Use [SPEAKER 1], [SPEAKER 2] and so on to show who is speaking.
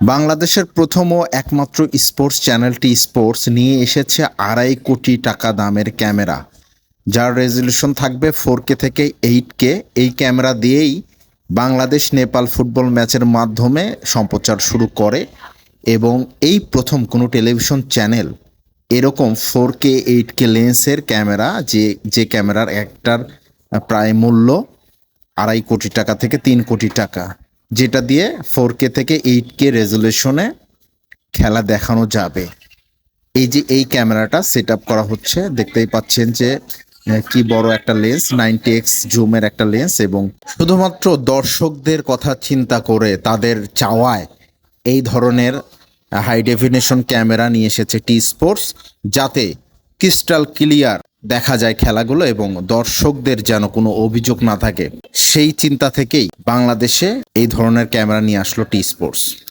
[SPEAKER 1] বাংলাদেশের প্রথম ও একমাত্র স্পোর্টস চ্যানেলটি স্পোর্টস নিয়ে এসেছে আড়াই কোটি টাকা দামের ক্যামেরা। যার রেজলিউশন থাকবে ফোর কে থেকে এইট কে। এই ক্যামেরা দিয়েই বাংলাদেশ নেপাল ফুটবল ম্যাচের মাধ্যমে সম্প্রচার শুরু করে এবং এই প্রথম কোনো টেলিভিশন চ্যানেল এরকম ফোর কে, এইট কে লেন্সের ক্যামেরা যে যে ক্যামেরার একটার প্রায় মূল্য আড়াই কোটি টাকা থেকে তিন কোটি টাকা। যেটা দিয়ে ফোর কে থেকে এইট কে রেজলিউশনে খেলা দেখানো যাবে। এই যে এই ক্যামেরাটা সেট করা হচ্ছে, দেখতেই পাচ্ছেন যে কি বড় একটা লেন্স নাইনটি এক্স জুমের একটা লেন্স এবং শুধুমাত্র দর্শকদের কথা চিন্তা করে তাদের চাওয়ায় এই ধরনের হাই ডেফিনেশন ক্যামেরা নিয়ে এসেছে টি স্পোর্টস যাতে ক্রিস্টাল ক্লিয়ার দেখা যায় খেলাগুলো এবং দর্শকদের যেন কোনো অভিযোগ না থাকে। সেই চিন্তা থেকেই বাংলাদেশে এই ধরনের ক্যামেরা নিয়ে আসলো টি স্পোর্টস